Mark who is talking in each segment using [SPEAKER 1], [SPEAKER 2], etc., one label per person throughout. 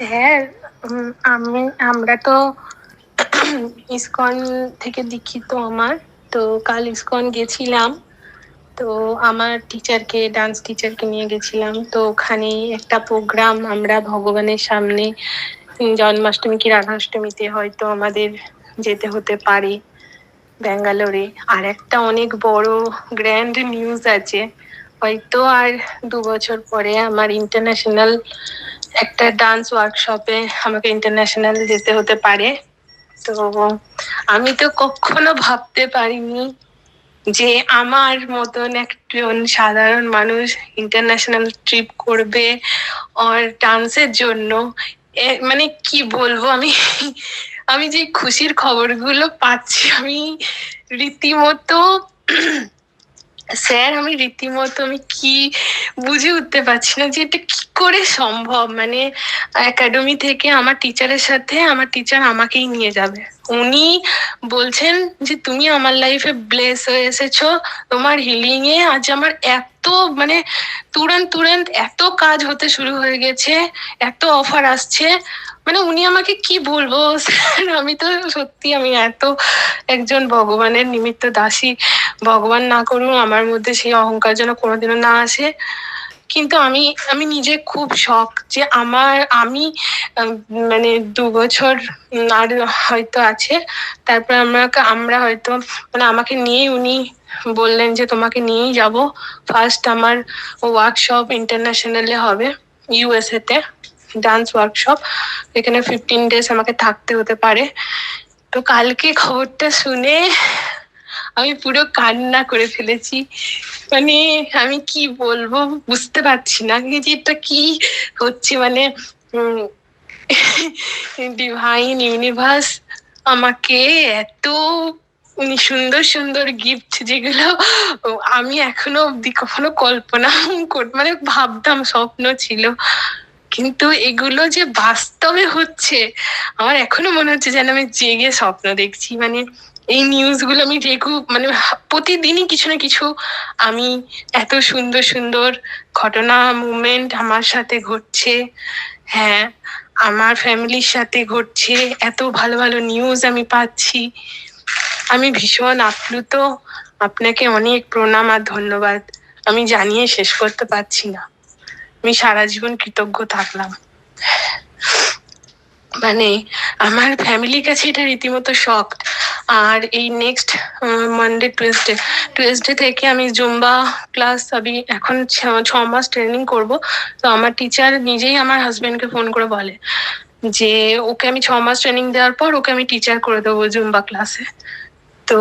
[SPEAKER 1] হ্যাঁ আমি, আমরা তো ইসকন থেকে দীক্ষিত আমার। তো কাল ইসকন গেছিলাম। তো আমার টিচারকে ডান্স টিচারকে নিয়ে গেছিলাম। তো ওখানে একটা প্রোগ্রাম আমরা ভগবানের সামনে জন্মাষ্টমী কি রাধাষ্টমীতে হয়তো আমাদের যেতে হতে পারে ব্যাঙ্গালোরে। আর একটা অনেক বড় গ্র্যান্ড নিউজ আছে। হয়তো আর দু বছর পরে আমার ইন্টারন্যাশনাল একটা ডান্স ওয়ার্কশপে আমাকে ইন্টারন্যাশনাল যেতে হতে পারে। তো আমি তো কখনো ভাবতে পারিনি যে আমার মতন একজন সাধারণ মানুষ ইন্টারন্যাশনাল ট্রিপ করবে আর ডান্সের জন্য। মানে কি বলব আমি? আমি যে খুশির খবরগুলো পাচ্ছি, আমি রীতিমতো স্যার, আমি রীতিমতো আমি কি বুঝে উঠতে পারছি না যে এটা কি করে সম্ভব? মানে একাডেমি থেকে আমার টিচারের সাথে আমার টিচার আমাকেই নিয়ে যাবে। উনি বলছেন যে, তুমি আমার লাইফে ব্লেস হয়ে এসেছ। তোমার হিলিং এ আজ আমার এত মানে তুরন্ত তুরন্ত এত কাজ হতে শুরু হয়ে গেছে, এত অফার আসছে। মানে উনি আমাকে কি বলব? স্যার, আমি তো সত্যি আমি এত একজন ভগবানের নিমিত্ত দাসী ভগবান না করুন আমার মধ্যে সেই অহংকার যেন কোনোদিনও না আসে। কিন্তু আমি আমি নিজে খুব শখ যে আমার, আমি মানে দু বছর আর হয়তো আছে, তারপর আমাকে, আমরা হয়তো মানে আমাকে নিয়ে উনি বললেন যে তোমাকে নিয়েই যাব। ফার্স্ট আমার ওয়ার্কশপ ইন্টারন্যাশনালে হবে ইউএসএ তে ডান্স ওয়ার্কশপ এখানে ফিফটিন ডেজ আমাকে থাকতে হতে পারে। তো কালকে খবরটা শুনে আমি পুরো কান্না করে ফেলেছি। মানে আমি কি বলব বুঝতে পারছি না যে এটা কি হচ্ছে মানে ডিভাইন ইউনিভার্স আমাকে এত সুন্দর সুন্দর গিফট যেগুলো আমি এখনও অব্দি কখনো কল্পনা মানে ভাবতাম, স্বপ্ন ছিল। কিন্তু এগুলো যে বাস্তবে হচ্ছে, আমার এখনও মনে হচ্ছে যেন আমি জেগে স্বপ্ন দেখছি। মানে এই নিউজগুলো আমি রেগু মানে প্রতিদিনই কিছু না কিছু আমি এত সুন্দর সুন্দর ঘটনা মুমেন্ট আমার সাথে ঘটছে। হ্যাঁ আমার ফ্যামিলির সাথে ঘটছে, এত ভালো ভালো নিউজ আমি পাচ্ছি। আমি ভীষণ আপ্লুত। আপনাকে অনেক প্রণাম আর ধন্যবাদ। আমি জানিয়ে শেষ করতে পারছি না। আমি সারা জীবন কৃতজ্ঞ থাকলাম। মানে আমার ফ্যামিলির কাছে এটা রীতিমতো শখ আর এই নেক্সট মানডে টুয়েসডে টুয়েসডে থেকে আমি জুম্বা ক্লাস আমি এখন ছ- মাস ট্রেনিং করব। তো আমার টিচার নিজেই আমার হাজবেন্ডকে ফোন করে বলে যে, ওকে আমি ছ মাস ট্রেনিং দেওয়ার পর ওকে আমি টিচার করে দেবো জুম্বা ক্লাসে তো,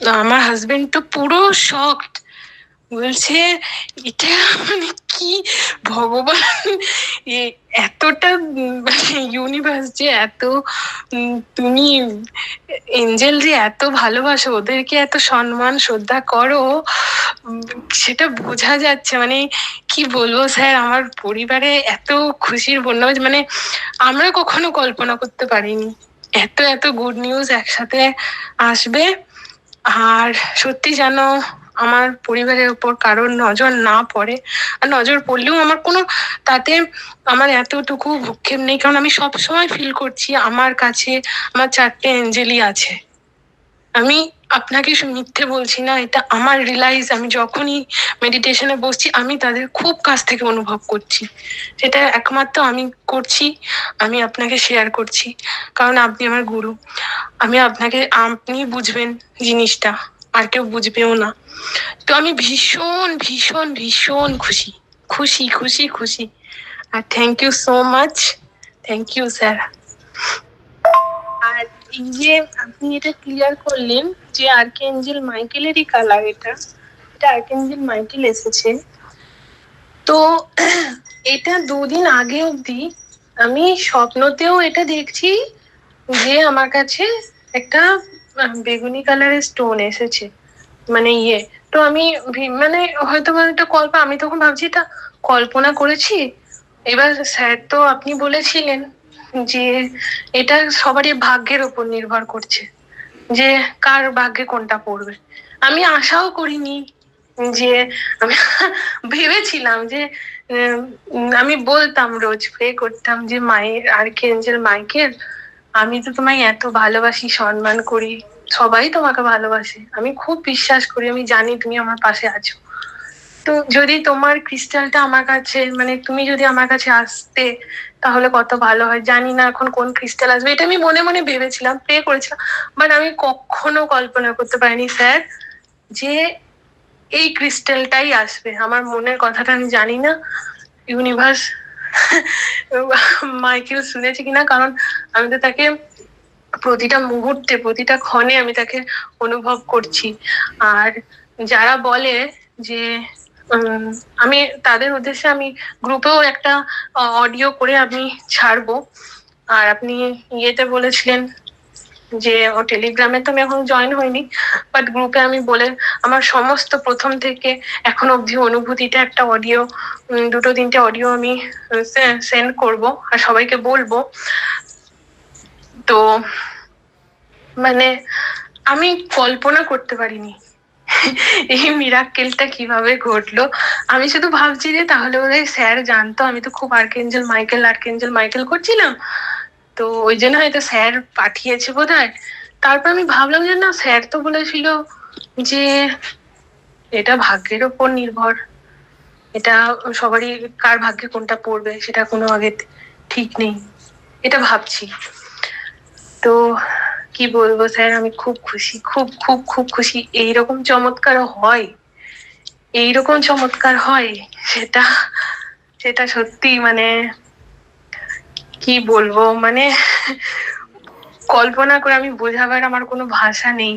[SPEAKER 1] আমার হাজবেন্ড তো পুরো শকড বলছে, এটা মানে কি ভগবান? এতটা মানে ইউনিভার্স যে এত তুমি এঞ্জেল যে এত ভালোবাসো, ওদেরকে এত সম্মান, শ্রদ্ধা করো সেটা বোঝা যাচ্ছে। মানে কি বলব স্যার, আমার পরিবারে এত খুশির বন্যা মানে আমরা কখনো কল্পনা করতে পারিনি। এত এত গুড নিউজ একসাথে আসবে। আর সত্যি যেন আমার পরিবারের উপর কারোর নজর না পড়ে। আর নজর পড়লেও আমার কোনো, তাতে আমার এতটুকু ভক্ষেপ নেই। কারণ আমি সব সময় ফিল করছি আমার কাছে আমার চারটে এঞ্জেলই আছে। আমি আপনাকে মিথ্যে বলছি না, এটা আমার রিলাইজ আমি যখনই মেডিটেশনে বসছি, আমি তাদের খুব কাছ থেকে অনুভব করছি। সেটা একমাত্র আমি করছি, আমি আপনাকে শেয়ার করছি। কারণ আপনি আমার গুরু। আমি আপনাকে, আপনি বুঝবেন জিনিসটা। আর কেউ বুঝবেও না। তো আমি ভীষণ ভীষণ ভীষণ খুশি। খুশি খুশি খুশি। আর thank you so much thank you sir আর এই যে আপনি এটা ক্লিয়ার করলেন যে আর্কেঞ্জেল মাইকেলেরই কালার এটা। এটা আর্কেঞ্জেল মাইকেল এসেছে। তো এটা দুদিন আগে অবধি আমি স্বপ্নতেও এটা দেখছি যে আমার কাছে একটা বেগুনি কালারের স্টোন এসেছে। মানে ইয়ে। তো আমি মানে হয়তো এটা কল্প, আমি তখন ভাবছি এটা কল্পনা করেছি? এবার স্যার তো আপনি বলেছিলেন যে এটা সবারই ভাগ্যের উপর নির্ভর করছে, যে কার ভাগ্যে কোনটা পড়বে। আমি আশাও করিনি যে, আমি ভেবেছিলাম যে আমি বলতাম, রোজ প্রে করতাম যে, মায়ের, আর কি এঞ্জেল মাইকেল আমি তো তোমায় এত ভালোবাসি, সম্মান করি, সবাই তোমাকে ভালোবাসে। আমি খুব বিশ্বাস করি, আমি জানি তুমি আমার পাশে আছো। তো যদি তোমার ক্রিস্টালটা আমার কাছে মানে তুমি যদি আমার কাছে আসতে, তাহলে কত ভালো হয়। জানি না এখন কোন ক্রিস্টাল আসবে। এটা আমি মনে মনে ভেবেছিলাম, প্রে করেছিলাম, বাট আমি কখনো কল্পনা করতে পারিনি, স্যার, যে এই ক্রিস্টালটাই আসবে। আমার মনের কথাটা আমি জানি না। ইউনিভার্স মাইকেল শুনেছে কিনা? কারণ আমি তো তাকে প্রতিটা মুহূর্তে, প্রতিটা ক্ষণে আমি তাকে অনুভব করছি। আর যারা বলে যে আমি, তাদের উদ্দেশ্যে আমি গ্রুপেও একটা অডিও করে আমি ছাড়বো। আর আপনি ইয়েতে বলেছিলেন যে ও টেলিগ্রামে তো আমি এখন জয়েন হইনি বাট গ্রুপে আমি বলে আমার সমস্ত প্রথম থেকে এখন অবধি অনুভূতিটা একটা অডিও দুটো তিনটে অডিও আমি সেন্ড করব আর সবাইকে বলব। তো মানে আমি কল্পনা করতে পারিনি এই মিরাক্কেলটা কীভাবে ঘটলো। আমি শুধু ভাবছি যে তাহলে বোধহয় স্যার জানতো, আমি তো খুব আর্কেঞ্জেল মাইকেল আর্কেঞ্জেল মাইকেল করছিলাম। তো ওই জন্য হয়তো স্যার পাঠিয়েছে বোধ হয় তারপর আমি ভাবলাম যে না, স্যার তো বলেছিল যে এটা ভাগ্যের ওপর নির্ভর। এটা সবারই কার ভাগ্যে কোনটা পড়বে সেটা কোনো আগে ঠিক নেই। এটা ভাবছি। তো কি বলব স্যার, আমি খুব খুশি, খুব খুব খুব খুশি। এইরকম চমৎকারও হয়, এইরকম চমৎকার হয়, সেটা সেটা সত্যি মানে কি বলব? মানে কল্পনা করে আমি বোঝাবার আমার কোনো ভাষা নেই।